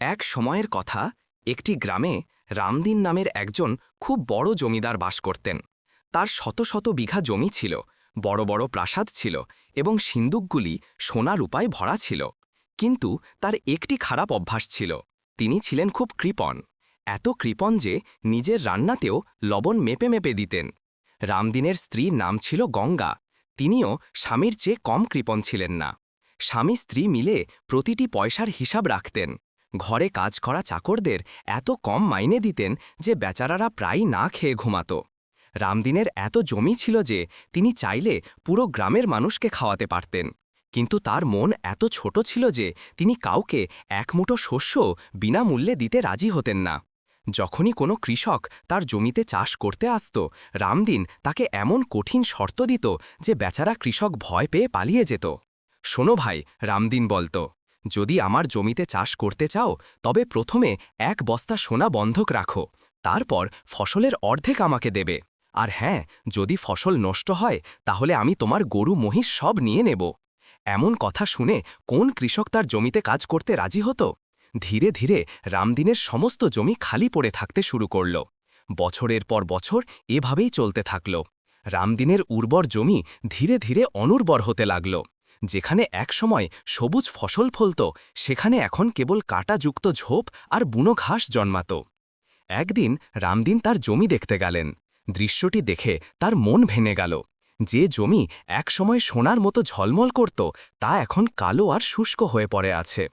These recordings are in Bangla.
এক সময়ের কথা, একটি গ্রামে রামদিন নামের একজন খুব বড় জমিদার বাস করতেন। তার শত শত বিঘা জমি ছিল, বড় বড় প্রাসাদ ছিল এবং সিন্দুকগুলি সোনা রূপায় ভরা ছিল। কিন্তু তার একটি খারাপ অভ্যাস ছিল, তিনি ছিলেন খুব কৃপণ, এত কৃপণ যে নিজের রান্নাতেও লবণ মেপে মেপে দিতেন। রামদিনের স্ত্রীর নাম ছিল গঙ্গা, তিনিও স্বামীর চেয়ে কম কৃপণ ছিলেন না। স্বামী স্ত্রী মিলে প্রতিটি পয়সার হিসাব রাখতেন। ঘরে কাজ করা চাকরদের এত কম মাইনে দিতেন যে বেচারারা প্রায় না খেয়ে ঘুমাত। রামদিনের এত জমি ছিল যে তিনি চাইলে পুরো গ্রামের মানুষকে খাওয়াতে পারতেন। কিন্তু তার মন এত ছোট ছিল যে তিনি কাউকে এক মুঠো শস্য বিনামূল্যে দিতে রাজি হতেন না। যখনই কোনো কৃষক তার জমিতে চাষ করতে আসত, রামদিন তাকে এমন কঠিন শর্ত দিত যে বেচারা কৃষক ভয় পেয়ে পালিয়ে যেত। শোনো ভাই, রামদিন বলতো যদি আমার জমিতে চাষ করতে চাও, তবে প্রথমে এক বস্তা সোনা বন্ধক রাখো, তারপর ফসলের অর্ধেক আমাকে দেবে। আর হ্যাঁ যদি ফসল নষ্ট হয়, তাহলে আমি তোমার গরু, মহিষ সব নিয়ে নেব। এমন কথা শুনে কোন কৃষক তার জমিতে কাজ করতে রাজি হতো? ধীরে ধীরে রামদিনের সমস্ত জমি খালি পড়ে থাকতে শুরু করল। বছরের পর বছর এভাবেই চলতে থাকল। রামদিনের উর্বর জমি ধীরে ধীরে অনুর্বর হতে লাগল। যেখানে একসময় সবুজ ফসল ফলত, সেখানে এখন কেবল কাঁটাযুক্ত ঝোপ আর বুনো ঘাস জন্মাত। একদিন রামদিন তার জমি দেখতে গেলেন। দৃশ্যটি দেখে তার মন ভেঙে গেল। যে জমি একসময় সোনার মতো ঝলমল করত, তা এখন কালো আর শুষ্ক হয়ে পড়ে আছে।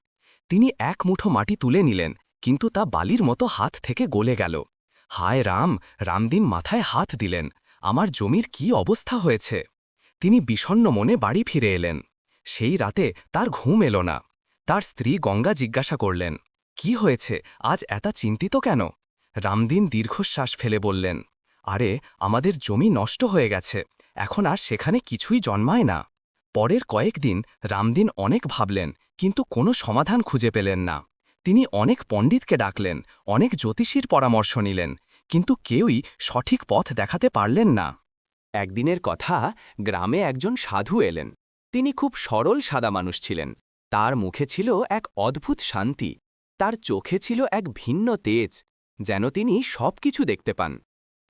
তিনি এক মুঠো মাটি তুলে নিলেন, কিন্তু তা বালির মতো হাত থেকে গলে গেল। হায় রাম, রামদিন মাথায় হাত দিলেন, আমার জমির কি অবস্থা হয়েছে? তিনি বিষণ্ন মনে বাড়ি ফিরে এলেন। সেই রাতে তার ঘুম এলো না। তার স্ত্রী গঙ্গা জিজ্ঞাসা করলেন, কি হয়েছে? আজ এত চিন্তিত কেন? রামদিন দীর্ঘশ্বাস ফেলে বললেন, আরে, আমাদের জমি নষ্ট হয়ে গেছে। এখন আর সেখানে কিছুই জন্মায় না। পরের কয়েকদিন রামদিন অনেক ভাবলেন, কিন্তু কোনো সমাধান খুঁজে পেলেন না। তিনি অনেক পণ্ডিতকে ডাকলেন, অনেক জ্যোতিষীর পরামর্শ নিলেন, কিন্তু কেউই সঠিক পথ দেখাতে পারলেন না। একদিনের কথা গ্রামে একজন সাধু এলেন। তিনি খুব সরল সাদা মানুষ ছিলেন। তার মুখে ছিল এক অদ্ভুত শান্তি, তার চোখে ছিল এক ভিন্ন তেজ, যেন তিনি সব কিছু দেখতে পান।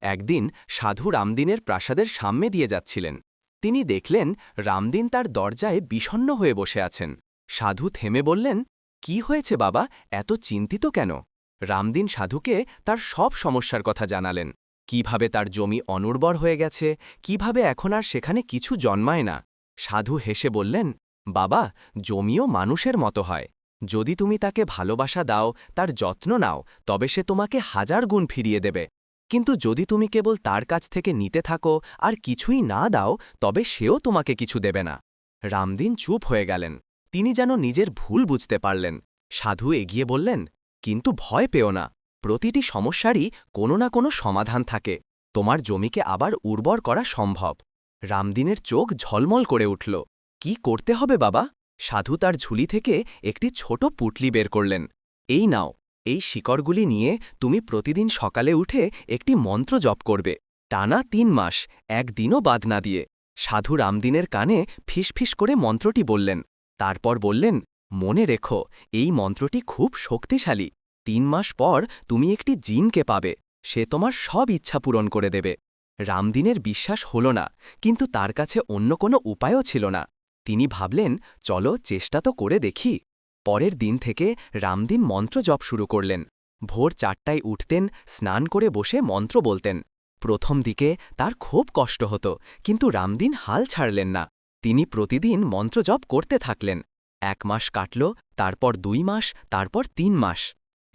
একদিন সাধু রামদিনের প্রাসাদের সামনে দিয়ে যাচ্ছিলেন। তিনি দেখলেন রামদিন তার দরজায় বিষণ্ন হয়ে বসে আছেন। সাধু থেমে বললেন, কি হয়েছে বাবা, এত চিন্তিত কেন? রামদিন সাধুকে তার সব সমস্যার কথা জানালেন। কীভাবে তার জমি অনুর্বর হয়ে গেছে, কীভাবে এখন আর সেখানে কিছু জন্মায় না। সাধু হেসে বললেন, বাবা, জমিও মানুষের মতো হয়। যদি তুমি তাকে ভালোবাসা দাও, তার যত্ন নাও, তবে সে তোমাকে হাজার গুণ ফিরিয়ে দেবে। কিন্তু যদি তুমি কেবল তার কাছ থেকে নিতে থাকো আর কিছুই না দাও, তবে সেও তোমাকে কিছু দেবে না। রামদিন চুপ হয়ে গেলেন। তিনি যেন নিজের ভুল বুঝতে পারলেন। সাধু এগিয়ে বললেন, কিন্তু ভয় পেও না। প্রতিটি সমস্যারই কোনো না কোনো সমাধান থাকে। তোমার জমিকে আবার উর্বর করা সম্ভব। রামদিনের চোখ ঝলমল করে উঠল। কি করতে হবে বাবা? সাধু তার ঝুলি থেকে একটি ছোট পুটলি বের করলেন। এই নাও, এই শিকড়গুলি নিয়ে তুমি প্রতিদিন সকালে উঠে একটি মন্ত্র জপ করবে, টানা তিন মাস, একদিনও বাদ না দিয়ে। সাধু রামদিনের কানে ফিসফিস করে মন্ত্রটি বললেন। তারপর বললেন, মনে রেখো, এই মন্ত্রটি খুব শক্তিশালী। তিন মাস পর তুমি একটি জিনকে পাবে, সে তোমার সব ইচ্ছা পূরণ করে দেবে। রামদিনের বিশ্বাস হল না, কিন্তু তার কাছে অন্য কোনো উপায়ও ছিল না। তিনি ভাবলেন, চলো, চেষ্টা তো করে দেখি। পরের দিন থেকে রামদিন মন্ত্র জপ শুরু করলেন। ভোর চারটায় উঠতেন, স্নান করে বসে মন্ত্র বলতেন। প্রথম দিকে তার খুব কষ্ট হতো, কিন্তু রামদিন হাল ছাড়লেন না। তিনি প্রতিদিন মন্ত্র জপ করতে থাকলেন। এক মাস কাটল, তারপর দুই মাস, তারপর তিন মাস।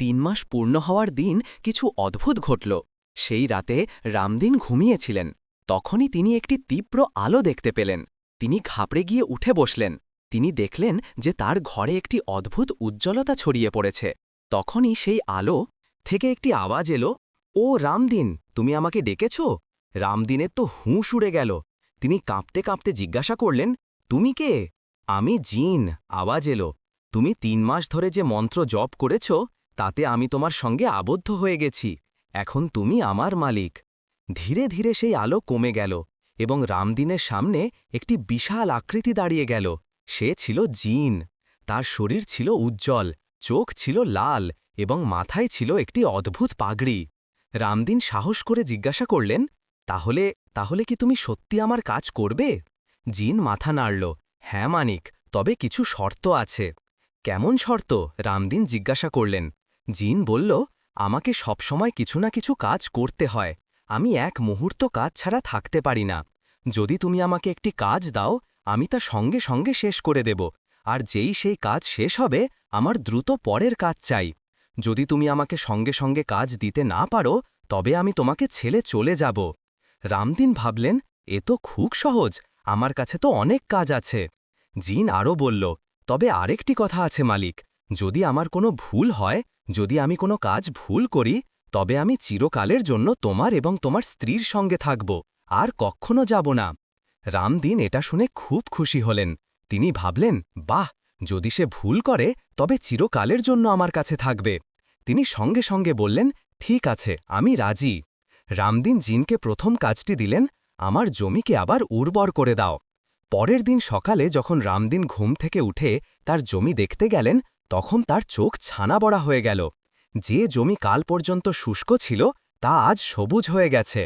তিন মাস পূর্ণ হওয়ার দিন কিছু অদ্ভুত ঘটল। সেই রাতে রামদিন ঘুমিয়েছিলেন। তখনই তিনি একটি তীব্র আলো দেখতে পেলেন। তিনি ঘাপড়ে গিয়ে উঠে বসলেন। তিনি দেখলেন যে তার ঘরে একটি অদ্ভুত উজ্জ্বলতা ছড়িয়ে পড়েছে। তখনই সেই আলো থেকে একটি আওয়াজ এলো, ও রামদিন, তুমি আমাকে ডেকেছ? রামদিনের তো হুঁশ উড়ে গেল। তিনি কাঁপতে কাঁপতে জিজ্ঞাসা করলেন, তুমি কে? আমি জিন, আওয়াজ এলো। তুমি তিন মাস ধরে যে মন্ত্র জপ করেছ, তাতে আমি তোমার সঙ্গে আবদ্ধ হয়ে গেছি। এখন তুমি আমার মালিক। ধীরে ধীরে সেই আলো কমে গেল এবং রামদিনের সামনে একটি বিশাল আকৃতি দাঁড়িয়ে গেল। সে ছিল জিন। তার শরীর ছিল উজ্জ্বল, চোখ ছিল লাল এবং মাথায় ছিল একটি অদ্ভুত পাগড়ি। রামদিন সাহস করে জিজ্ঞাসা করলেন, তাহলে তাহলে কি তুমি সত্যি আমার কাজ করবে? জিন মাথা নাড়ল হ্যাঁ মানিক, তবে কিছু শর্ত আছে। কেমন শর্ত? রামদিন জিজ্ঞাসা করলেন। জিন বলল আমাকে সবসময় কিছু না কিছু কাজ করতে হয়। আমি এক মুহূর্ত কাজ ছাড়া থাকতে পারি না। যদি তুমি আমাকে একটি কাজ দাও, আমি তা সঙ্গে সঙ্গে শেষ করে দেব। আর যেই সেই কাজ শেষ হবে, আমার দ্রুত পরের কাজ চাই। যদি তুমি আমাকে সঙ্গে সঙ্গে কাজ দিতে না পারো, তবে আমি তোমাকে ছেলে চলে যাব। রামদিন ভাবলেন, এ তো খুব সহজ, আমার কাছে তো অনেক কাজ আছে। জিন আরও বলল, তবে আরেকটি কথা আছে মালিক। যদি আমার কোনো ভুল হয়, যদি আমি কোনো কাজ ভুল করি, তবে আমি চিরকালের জন্য তোমার এবং তোমার স্ত্রীর সঙ্গে থাকব, আর কখনো যাব না। রামদিন এটা শুনে খুব খুশি হলেন। তিনি ভাবলেন, বাহ, যদি সে ভুল করে, তবে চিরকালের জন্য আমার কাছে থাকবে। তিনি সঙ্গে সঙ্গে বললেন, ঠিক আছে, আমি রাজি। রামদিন জিনকে প্রথম কাজটি দিলেন, আমার জমিকে আবার উর্বর করে দাও। পরের দিন সকালে যখন রামদিন ঘুম থেকে উঠে তার জমি দেখতে গেলেন তখন তার চোখ ছানা বড়া হয়ে গেল। যে জমি কাল পর্যন্ত শুষ্ক ছিল, তা আজ সবুজ হয়ে গেছে।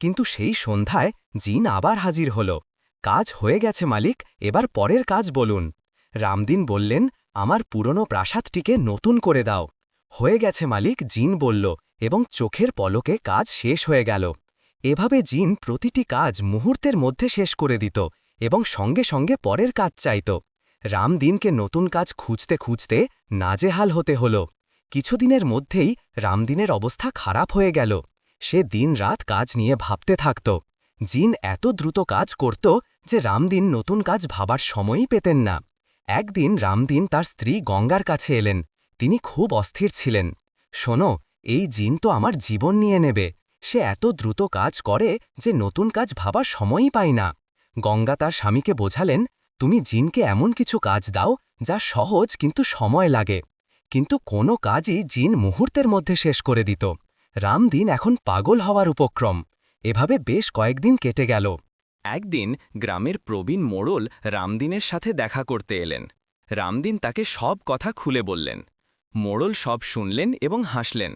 কিন্তু সেই সন্ধ্যায় জিন আবার হাজির হল। কাজ হয়ে গেছে, মালিক, এবার পরের কাজ বলুন। রামদিন বললেন, আমার পুরনো প্রাসাদটিকে নতুন করে দাও। হয়ে গেছে, মালিক, জিন বলল, এবং চোখের পলকে কাজ শেষ হয়ে গেল। এভাবে জিন প্রতিটি কাজ মুহূর্তের মধ্যে শেষ করে দিত এবং সঙ্গে সঙ্গে পরের কাজ চাইত। রামদিনকে নতুন কাজ খুঁজতে খুঁজতে নাজেহাল হতে হল। কিছুদিনের মধ্যেই রামদিনের অবস্থা খারাপ হয়ে গেল। সে দিন রাত কাজ নিয়ে ভাবতে থাকত। জিন এত দ্রুত কাজ করত যে রামদিন নতুন কাজ ভাবার সময়ই পেতেন না। একদিন রামদিন তার স্ত্রী গঙ্গার কাছে এলেন। তিনি খুব অস্থির ছিলেন। শোনো, এই জিন তো আমার জীবন নিয়ে নেবে। সে এত দ্রুত কাজ করে যে নতুন কাজ ভাবার সময়ই পায় না। গঙ্গা তার স্বামীকে বোঝালেন তুমি জিনকে এমন কিছু কাজ দাও যা সহজ কিন্তু সময় লাগে। কিন্তু কোনো কাজই জিন মুহূর্তের মধ্যে শেষ করে দিত। রামদিন এখন পাগল হওয়ার উপক্রম। এভাবে বেশ কয়েকদিন কেটে গেল। একদিন গ্রামের প্রবীণ মোড়ল রামদিনের সাথে দেখা করতে এলেন। রামদিন তাকে সব কথা খুলে বললেন। মোড়ল সব শুনলেন এবং হাসলেন।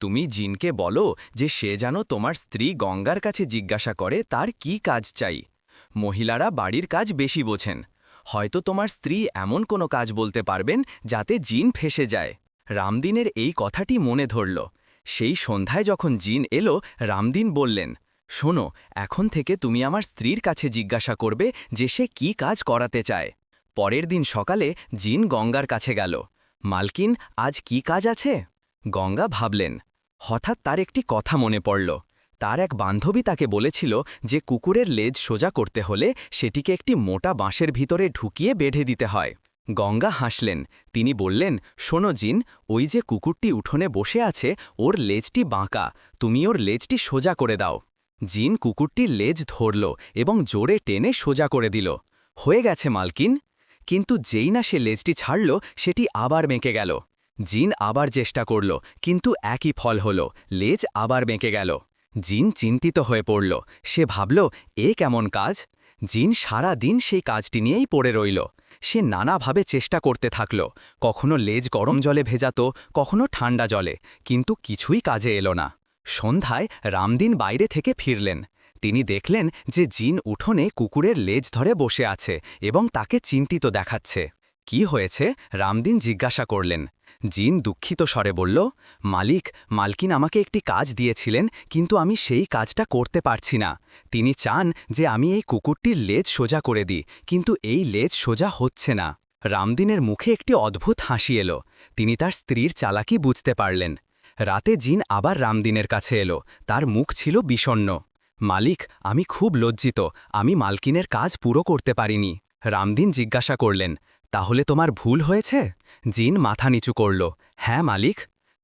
তুমি জিনকে বলো যে সে যেন তোমার স্ত্রী গঙ্গার কাছে জিজ্ঞাসা করে তার কি কাজ চাই? মহিলারা বাড়ির কাজ বেশি বোঝেন। হয়তো তোমার স্ত্রী এমন কোনো কাজ বলতে পারবেন যাতে জিন ফেসে যায়। রামদিনের এই কথাটি মনে ধরল। সেই সন্ধ্যায় যখন জিন এলো, রামদিন বললেন, শোনো, এখন থেকে তুমি আমার স্ত্রীর কাছে জিজ্ঞাসা করবে যে সে কি কাজ করাতে চায়। পরের দিন সকালে জিন গঙ্গার কাছে গেল। মালকিন, আজ কি কাজ আছে? গঙ্গা ভাবলেন। হঠাৎ তার একটি কথা মনে পড়ল। তার এক বান্ধবী তাকে বলেছিল যে কুকুরের লেজ সোজা করতে হলে সেটিকে একটি মোটা বাঁশের ভিতরে ঢুকিয়ে বেঁধে দিতে হয়। গঙ্গা হাসলেন। তিনি বললেন, শোনো জিন, ওই যে কুকুরটি উঠোনে বসে আছে, ওর লেজটি বাঁকা, তুমি ওর লেজটি সোজা করে দাও। জিন কুকুরটির লেজ ধরল এবং জোরে টেনে সোজা করে দিল। হয়ে গেছে মালকিন। কিন্তু যেই না সে লেজটি ছাড়ল, সেটি আবার বেঁকে গেল। জিন আবার চেষ্টা করল, কিন্তু একই ফল হল, লেজ আবার বেঁকে গেল। জিন চিন্তিত হয়ে পড়ল। সে ভাবল, এ কেমন কাজ? জিন সারা দিন সেই কাজটি নিয়েই পড়ে রইল। সে নানাভাবে চেষ্টা করতে থাকল। কখনো লেজ গরম জলে ভেজাত কখনো ঠান্ডা জলে। কিন্তু কিছুই কাজে এলো না। সন্ধ্যায় রামদিন বাইরে থেকে ফিরলেন। তিনি দেখলেন যে জিন উঠোনে কুকুরের লেজ ধরে বসে আছে এবং তাকে চিন্তিত দেখাচ্ছে। কি হয়েছে? রামদিন জিজ্ঞাসা করলেন। জিন দুঃখিত স্বরে বলল, মালিক, মালকিন আমাকে একটি কাজ দিয়েছিলেন, কিন্তু আমি সেই কাজটা করতে পারছি না। তিনি চান যে আমি এই কুকুরটির লেজ সোজা করে দিই, কিন্তু এই লেজ সোজা হচ্ছে না। রামদিনের মুখে একটি অদ্ভুত হাসি এলো। তিনি তার স্ত্রীর চালাকি বুঝতে পারলেন। রাতে জিন আবার রামদিনের কাছে এলো। তার মুখ ছিল বিষণ্ন মালিক, আমি খুব লজ্জিত। আমি মালকিনের কাজ পুরো করতে পারিনি। রামদিন জিজ্ঞাসা করলেন তাহলে তোমার ভুল হয়েছে? জিন মাথা নিচু করল। হ্যাঁ মালিক।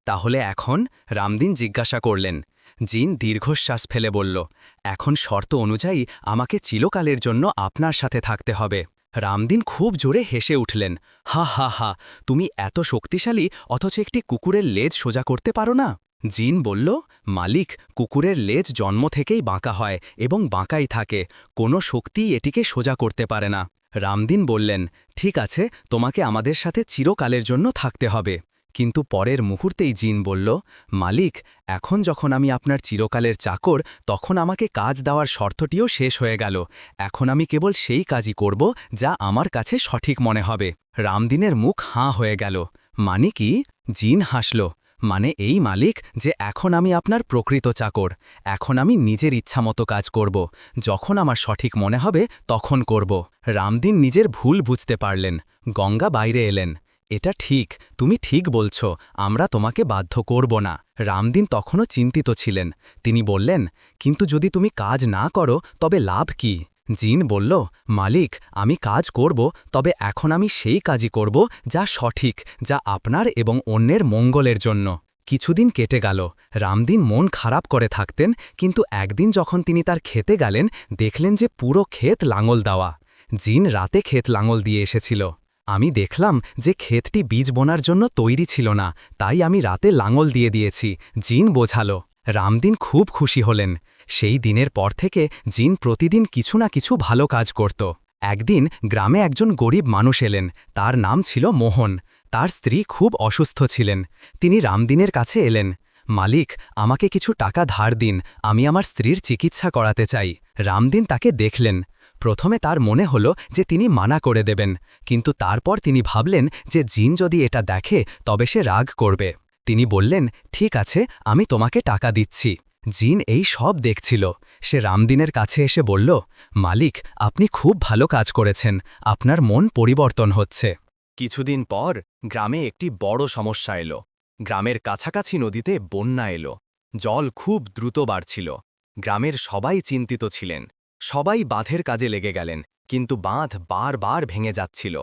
তাহলে এখন রামদিন জিজ্ঞাসা করলেন। জিন দীর্ঘশ্বাস ফেলে বলল, এখন শর্ত অনুযায়ী আমাকে চিরকালের জন্য আপনার সাথে থাকতে হবে। রামদিন খুব জোরে হেসে উঠলেন, হা হা হা, তুমি এত শক্তিশালী, অথচ একটি কুকুরের লেজ সোজা করতে পারো না? জিন বলল, মালিক, কুকুরের লেজ জন্ম থেকেই বাঁকা হয় এবং বাঁকাই থাকে। কোনো শক্তিই এটিকে সোজা করতে পারে না। রামদিন বললেন, ঠিক আছে, তোমাকে আমাদের সাথে চিরকালের জন্য থাকতে হবে। কিন্তু পরের মুহূর্তেই জিন বলল, মালিক, এখন যখন আমি আপনার চিরকালের চাকর, তখন আমাকে কাজ দেওয়ার শর্তটিও শেষ হয়ে গেল। এখন আমি কেবল সেই কাজই করব, যা আমার কাছে সঠিক মনে হবে। রামদিনের মুখ হাঁ হয়ে গেল। মানে কি? জিন হাসল। মানে এই মালিক যে এখন আমি আপনার প্রকৃত চাকর, এখন আমি নিজের ইচ্ছামতো কাজ করব, যখন আমার সঠিক মনে হবে তখন করব। রামদিন নিজের ভুল বুঝতে পারলেন, গঙ্গা বাইরে এলেন। এটা ঠিক, তুমি ঠিক বলছ, আমরা তোমাকে বাধ্য করব না। রামদিন তখনও চিন্তিত ছিলেন। তিনি বললেন, কিন্তু যদি তুমি কাজ না করো, তবে লাভ কি? জিন বলল, মালিক, আমি কাজ করব, তবে এখন আমি সেই কাজই করব যা সঠিক, যা আপনার এবং অন্যের মঙ্গলের জন্য। কিছুদিন কেটে গেল। রামদিন মন খারাপ করে থাকতেন, কিন্তু একদিন যখন তিনি তার খেতে গেলেন, দেখলেন যে পুরো ক্ষেত লাঙল দেওয়া। জিন রাতে ক্ষেত লাঙল দিয়ে এসেছিল। আমি দেখলাম যে ক্ষেতটি বীজ বোনার জন্য তৈরি ছিল না, তাই আমি রাতে লাঙল দিয়ে দিয়েছি। জিন বোঝালো। রামদিন খুব খুশি হলেন। সেই দিনের পর থেকে জিন প্রতিদিন কিছু না কিছু ভালো কাজ করত। একদিন গ্রামে একজন গরিব মানুষ এলেন, তার নাম ছিল মোহন। তার স্ত্রী খুব অসুস্থ ছিলেন। তিনি রামদিনের কাছে এলেন, মালিক, আমাকে কিছু টাকা ধার দিন, আমি আমার স্ত্রীর চিকিৎসা করাতে চাই। রামদিন তাকে দেখলেন। প্রথমে তার মনে হল যে তিনি মানা করে দেবেন, কিন্তু তারপর তিনি ভাবলেন যে জিন যদি এটা দেখে, তবে সে রাগ করবে। তিনি বললেন, ঠিক আছে, আমি তোমাকে টাকা দিচ্ছি। জিন এই সব দেখছিল। সে রামদিনের কাছে এসে বলল, মালিক, আপনি খুব ভালো কাজ করেছেন। আপনার মন পরিবর্তন হচ্ছে। কিছুদিন পর গ্রামে একটি বড় সমস্যা এলো। গ্রামের কাছাকাছি নদীতে বন্যা এলো। জল খুব দ্রুত বাড়ছিল। গ্রামের সবাই চিন্তিত ছিলেন। সবাই বাঁধের কাজে লেগে গেলেন, কিন্তু বাঁধ বারবার ভেঙে যাচ্ছিল।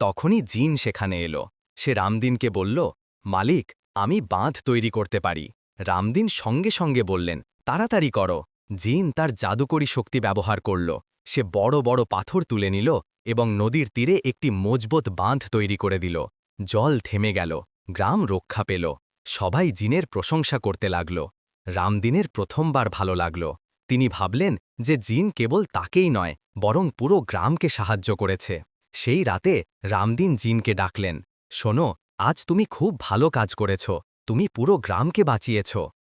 তখনই জিন সেখানে এলো। সে রামদিনকে বলল, মালিক, আমি বাঁধ তৈরি করতে পারি। রামদিন সঙ্গে সঙ্গে বললেন, তাড়াতাড়ি করো। জিন তার জাদুকরী শক্তি ব্যবহার করল। সে বড় বড় পাথর তুলে নিল এবং নদীর তীরে একটি মজবুত বাঁধ তৈরি করে দিল। জল থেমে গেল, গ্রাম রক্ষা পেল। সবাই জিনের প্রশংসা করতে লাগল। রামদিনের প্রথমবার ভালো লাগল। তিনি ভাবলেন যে জিন কেবল তাকেই নয়, বরং পুরো গ্রামকে সাহায্য করেছে। সেই রাতে রামদিন জিনকে ডাকলেন, শোনো, আজ তুমি খুব ভালো কাজ করেছ। তুমি পুরো গ্রামকে বাঁচিয়েছ।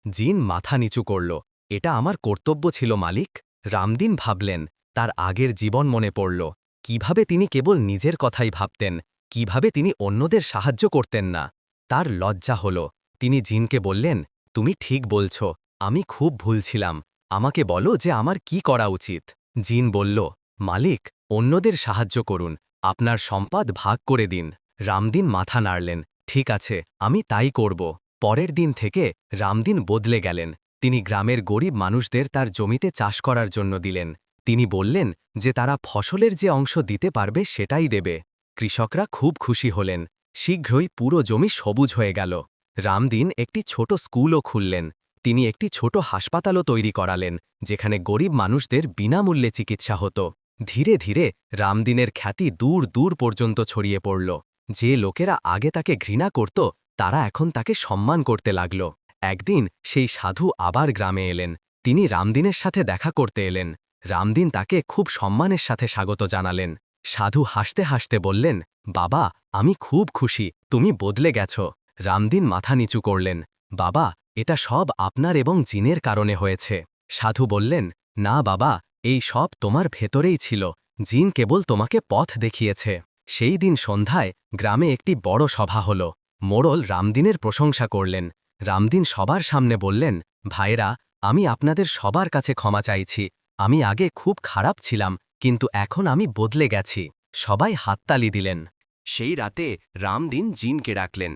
জিন মাথা নিচু করল। এটা আমার কর্তব্য ছিল, মালিক। রামদিন ভাবলেন, তার আগের জীবন মনে পড়ল। কীভাবে তিনি কেবল নিজের কথাই ভাবতেন? কীভাবে তিনি অন্যদের সাহায্য করতেন না? তার লজ্জা হল। তিনি জিনকে বললেন, তুমি ঠিক বলছ। আমি খুব ভুল ছিলাম। আমাকে বলো যে আমার কি করা উচিত? জিন বলল, মালিক, অন্যদের সাহায্য করুন। আপনার সম্পদ ভাগ করে দিন। রামদিন মাথা নাড়লেন, ঠিক আছে, আমি তাই করব। পরের দিন থেকে রামদিন বদলে গেলেন। তিনি গ্রামের গরিব মানুষদের তার জমিতে চাষ করার জন্য দিলেন। তিনি বললেন যে তারা ফসলের যে অংশ দিতে পারবে সেটাই দেবে। কৃষকরা খুব খুশি হলেন। শীঘ্রই পুরো জমি সবুজ হয়ে গেল। রামদিন একটি ছোট স্কুলও খুললেন। তিনি একটি ছোট হাসপাতালও তৈরি করালেন, যেখানে গরিব মানুষদের বিনামূল্যে চিকিৎসা হতো। ধীরে ধীরে রামদিনের খ্যাতি দূর দূর পর্যন্ত ছড়িয়ে পড়ল। যে লোকেরা আগে তাকে ঘৃণা করত তারা এখন তাকে সম্মান করতে লাগল। একদিন সেই সাধু আবার গ্রামে এলেন। তিনি রামদিনের সাথে দেখা করতে এলেন। রামদিন তাকে খুব সম্মানের সাথে স্বাগত জানালেন। সাধু হাসতে হাসতে বললেন, বাবা, আমি খুব খুশি, তুমি বদলে গেছ। রামদিন মাথা নিচু করলেন, বাবা, এটা সব আপনার এবং জিনের কারণে হয়েছে। সাধু বললেন, না বাবা, এই সব তোমার ভেতরেই ছিল। জিন কেবল তোমাকে পথ দেখিয়েছে। সেই দিন সন্ধ্যায় গ্রামে একটি বড় সভা হল। মোড়ল রামদিনের প্রশংসা করলেন। রামদিন সবার সামনে বললেন ভাইরা আমি আপনাদের সবার কাছে ক্ষমা চাইছি। আমি আগে খুব খারাপ ছিলাম, কিন্তু এখন আমি বদলে গেছি। সবাই হাততালি দিলেন। সেই রাতে রামদিন জিনকে ডাকলেন,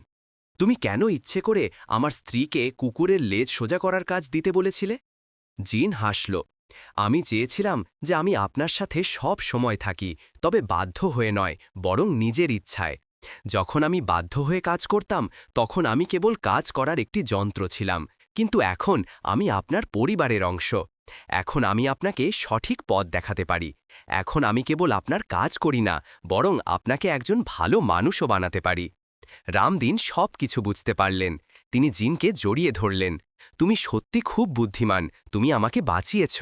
তুমি কেন ইচ্ছে করে আমার স্ত্রীকে কুকুরের লেজ সোজা করার কাজ দিতে বলেছিলে? জিন হাসল, আমি চেয়েছিলাম যে আমি আপনার সাথে সব সময় থাকি, তবে বাধ্য হয়ে নয়, বরং নিজের ইচ্ছায়। যখন আমি বাধ্য হয়ে কাজ করতাম, তখন আমি কেবল কাজ করার একটি যন্ত্র ছিলাম, কিন্তু এখন আমি আপনার পরিবারের অংশ। এখন আমি আপনাকে সঠিক পথ দেখাতে পারি। এখন আমি কেবল আপনার কাজ করি না, বরং আপনাকে একজন ভালো মানুষও বানাতে পারি। রামদিন সব কিছু বুঝতে পারলেন। তিনি জিনকে জড়িয়ে ধরলেন। তুমি সত্যি খুব বুদ্ধিমান, তুমি আমাকে বাঁচিয়েছ।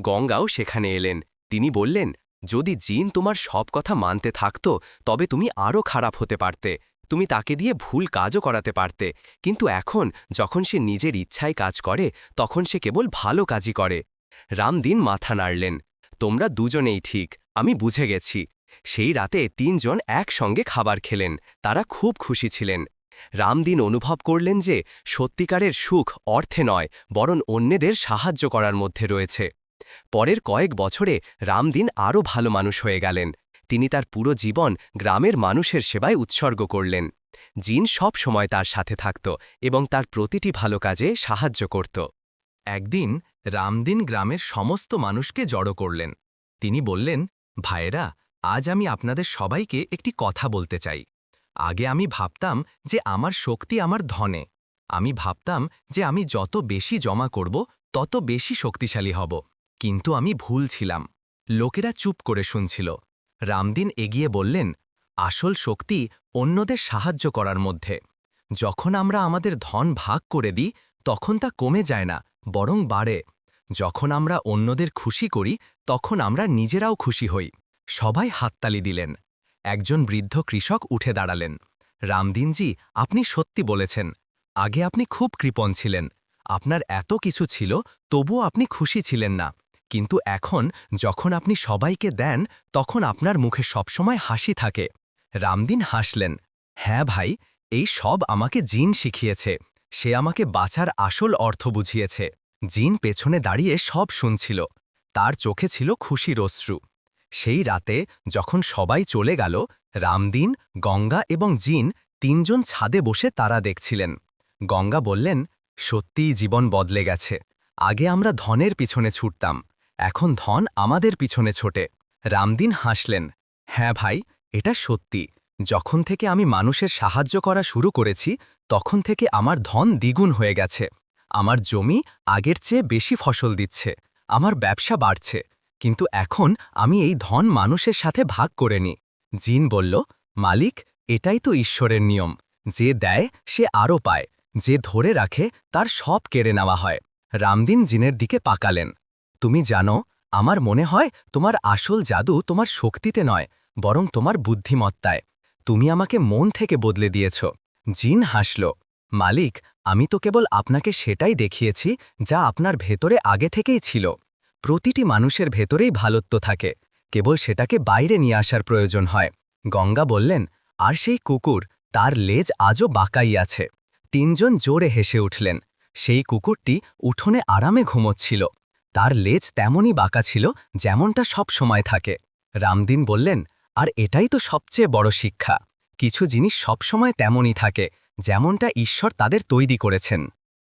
গঙ্গাও সেখানে এলেন। তিনি বললেন যদি জিন তোমার সব কথা মানতে থাকত, তবে তুমি আরও খারাপ হতে পারতে। তুমি তাকে দিয়ে ভুল কাজও করাতে পারতে। কিন্তু এখন, যখন সে নিজের ইচ্ছায় কাজ করে, তখন সে কেবল ভালো কাজই করে। রামদিন মাথা নাড়লেন, তোমরা দুজনেই ঠিক, আমি বুঝে গেছি। সেই রাতে তিনজন একসঙ্গে খাবার খেলেন, তারা খুব খুশি ছিলেন। রামদিন অনুভব করলেন যে সত্যিকারের সুখ অর্থে নয়, বরং অন্যদের সাহায্য করার মধ্যে রয়েছে। পরের কয়েক বছরে রামদিন আরও ভালো মানুষ হয়ে গেলেন। তিনি তার পুরো জীবন গ্রামের মানুষের সেবায় উৎসর্গ করলেন। জিন সব সময় তার সাথে থাকত এবং তার প্রতিটি ভালো কাজে সাহায্য করত। একদিন রামদিন গ্রামের সমস্ত মানুষকে জড়ো করলেন। তিনি বললেন, ভাইয়েরা, আজ আমি আপনাদের সবাইকে একটি কথা বলতে চাই। আগে আমি ভাবতাম যে আমার শক্তি আমার ধনে। আমি ভাবতাম যে আমি যত বেশি জমা করব, তত বেশি শক্তিশালী হব। কিন্তু আমি ভুল ছিলাম। লোকেরা চুপ করে শুনছিল। রামদিন এগিয়ে বললেন, আসল শক্তি অন্যদের সাহায্য করার মধ্যে। যখন আমরা আমাদের ধন ভাগ করে দিই, তখন তা কমে যায় না, বরং বাড়ে। যখন আমরা অন্যদের খুশি করি, তখন আমরা নিজেরাও খুশি হই। সবাই হাততালি দিলেন। একজন বৃদ্ধ কৃষক উঠে দাঁড়ালেন। রামদিনজি, আপনি সত্যি বলেছেন। আগে আপনি খুব কৃপণ ছিলেন। আপনার এত কিছু ছিল, তবুও আপনি খুশি ছিলেন না। কিন্তু এখন যখন আপনি সবাইকে দেন, তখন আপনার মুখে সবসময় হাসি থাকে। রামদিন হাসলেন হ্যাঁ ভাই, এই সব আমাকে জিন শিখিয়েছে। সে আমাকে বাঁচার আসল অর্থ বুঝিয়েছে। জিন পেছনে দাঁড়িয়ে সব শুনছিল। তার চোখে ছিল খুশির অশ্রু। সেই রাতে যখন সবাই চলে গেল, রামদিন, গঙ্গা এবং জিন তিনজন ছাদে বসে তারা দেখছিলেন। গঙ্গা বললেন, সত্যিই জীবন বদলে গেছে। আগে আমরা ধনের পিছনে ছুটতাম। এখন ধন আমাদের পিছনে ছোটে। রামদিন হাসলেন হ্যাঁ ভাই, এটা সত্যি। যখন থেকে আমি মানুষের সাহায্য করা শুরু করেছি, তখন থেকে আমার ধন দ্বিগুণ হয়ে গেছে। আমার জমি আগের চেয়ে বেশি ফসল দিচ্ছে, আমার ব্যবসা বাড়ছে। কিন্তু এখন আমি এই ধন মানুষের সাথে ভাগ করে নি জিন বলল, মালিক, এটাই তো ঈশ্বরের নিয়ম। যে দেয়, সে আরও পায়। যে ধরে রাখে, তার সব কেড়ে নেওয়া হয়। রামদিন জিনের দিকে পাকালেন। তুমি জানো, আমার মনে হয় তোমার আসল জাদু তোমার শক্তিতে নয়, বরং তোমার বুদ্ধিমত্তায়। তুমি আমাকে মন থেকে বদলে দিয়েছ। জিন হাসল, মালিক, আমি তো কেবল আপনাকে সেটাই দেখিয়েছি, যা আপনার ভেতরে আগে থেকেই ছিল। প্রতিটি মানুষের ভেতরেই ভালত্ব থাকে, কেবল সেটাকে বাইরে নিয়ে আসার প্রয়োজন হয়। গঙ্গা বললেন, আর সেই কুকুর, তার লেজ আজও বাঁকাই আছে। তিনজন জোরে হেসে উঠলেন, সেই কুকুরটি উঠোনে আরামে ঘুমোচ্ছিল। তার লেজ তেমনই বাঁকা ছিল যেমনটা সব সময় থাকে। রামদিন বললেন, আর এটাই তো সবচেয়ে বড় শিক্ষা। কিছু জিনিস সবসময় তেমনই থাকে, যেমনটা ঈশ্বর তাদের তৈরি করেছেন।